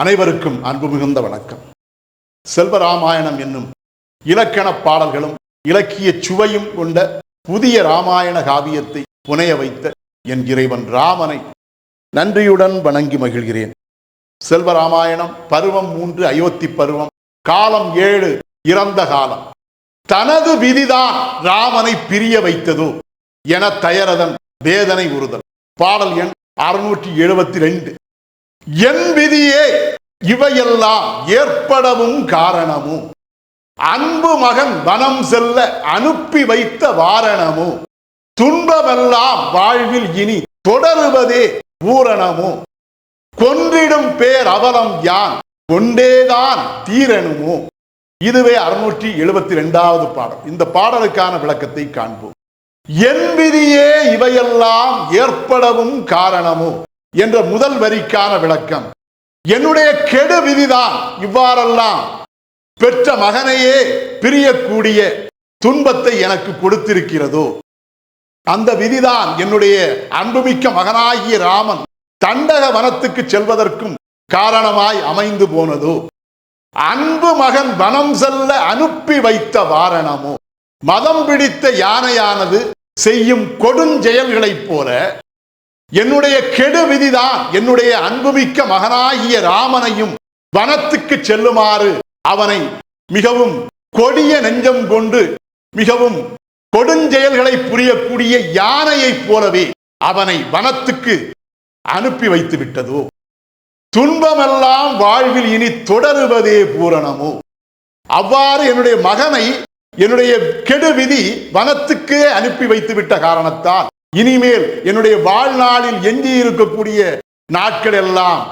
அனைவருக்கும் அன்பு மிகுந்த வணக்கம். செல்வராமாயணம் என்னும் இலக்கண பாடல்களும் இலக்கிய சுவையும் கொண்ட புதிய ராமாயண காவியத்தை புனைய வைத்த என் இறைவன் ராமனை நன்றியுடன் வணங்கி மகிழ்கிறேன். செல்வராமாயணம் பருவம் மூன்று அயோத்தி பருவம் காலம் ஏழு இறந்த காலம். தனது விதிதான் ராமனை பிரிய வைத்ததோ என தயரதன் வேதனை உறுதல். பாடல் எண் அறுநூற்றி எழுபத்தி ரெண்டு. என் விதியே இவையெல்லாம் ஏற்படவும் காரணமும் அன்பு மகன் வனம் செல்ல அனுப்பி வைத்த வாரணமோ? துன்பமெல்லாம் வாழ்வில் இனி தொடருவதே பூரணமோ? கொன்றிடும் பேர் அவலம் யான்? கொண்டேதான் தீரணுமோ இதுவே அறுநூற்றி எழுபத்தி ரெண்டாவது பாடல். இந்த பாடலுக்கான விளக்கத்தை காண்போம். என் விதியே இவையெல்லாம் ஏற்படவும் காரணமோ? என்ற முதல் வரிக்கான விளக்கம். என்னுடைய கெடு விதிதான் இவ்வாறெல்லாம். பெற்ற மகனையே பிரியக்கூடிய துன்பத்தை எனக்கு கொடுத்திருக்கிறதோ? அந்த விதிதான் என்னுடைய அன்புமிக்க மகனாகிய ராமன் தண்டக வனத்துக்கு செல்வதற்கும் காரணமாய் அமைந்து போனதோ? அன்பு மகன் வனம் செல்ல அனுப்பி வைத்த வாரணமோ? மதம் பிடித்த யானையானது செய்யும் கொடுஞ்செயல்களைப் போல என்னுடைய கெடு விதிதான் என்னுடைய அன்புமிக்க மகனாகிய ராமனையும் வனத்துக்கு செல்லுமாறு அவனை மிகவும் கொடிய நெஞ்சம் கொண்டு மிகவும் கொடுஞ்செயல்களை புரியக்கூடிய யானையைப் போலவே அவனை வனத்துக்கு அனுப்பி வைத்து விட்டதோ துன்பமெல்லாம் வாழ்வில் இனி தொடருவதே பூரணமோ? அவ்வாறு என்னுடைய மகனை என்னுடைய கெடு விதி வனத்துக்கே அனுப்பி வைத்து விட்ட காரணத்தால் இனிமேல் என்னுடைய வாழ்நாளில் எஞ்சி இருக்கக்கூடிய நாட்கள் எல்லாம்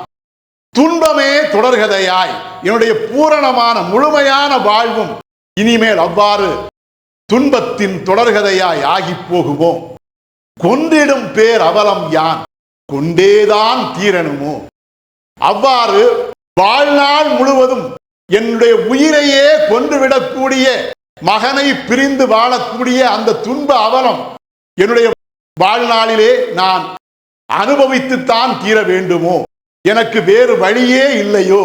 துன்பமே தொடர்கதையாய் என்னுடைய பூரணமான முழுமையான வாழ்வும் இனிமேல் அவ்வாறு துன்பத்தின் தொடர்கதையாய் ஆகி போகுவோம் கொன்றிடும் பேர் அவலம் யான்? கொண்டேதான் தீரணுமோ அவ்வாறு வாழ்நாள் முழுவதும் என்னுடைய உயிரையே கொன்றுவிடக்கூடிய மகனை பிரிந்து வாழக்கூடிய அந்த துன்ப அவலம் என்னுடைய வாழ்நாளிலே நான் அனுபவித்துத்தான் தீர வேண்டுமோ எனக்கு வேறு வழியே இல்லையோ?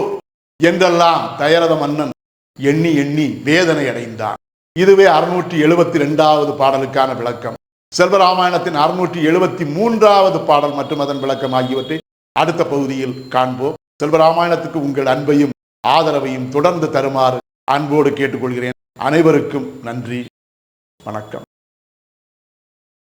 என்றெல்லாம் தயரத மன்னன் எண்ணி எண்ணி வேதனை அடைந்தான் இதுவே அறுநூற்றி எழுபத்தி ரெண்டாவது பாடலுக்கான விளக்கம். செல்வராமாயணத்தின் அறுநூற்றி எழுபத்தி மூன்றாவது பாடல் மற்றும் அதன் விளக்கம் ஆகியவற்றை அடுத்த பகுதியில் காண்போம். செல்வராமாயணத்துக்கு உங்கள் அன்பையும் ஆதரவையும் தொடர்ந்து தருமாறு அன்போடு கேட்டுக்கொள்கிறேன். அனைவருக்கும் நன்றி. வணக்கம்.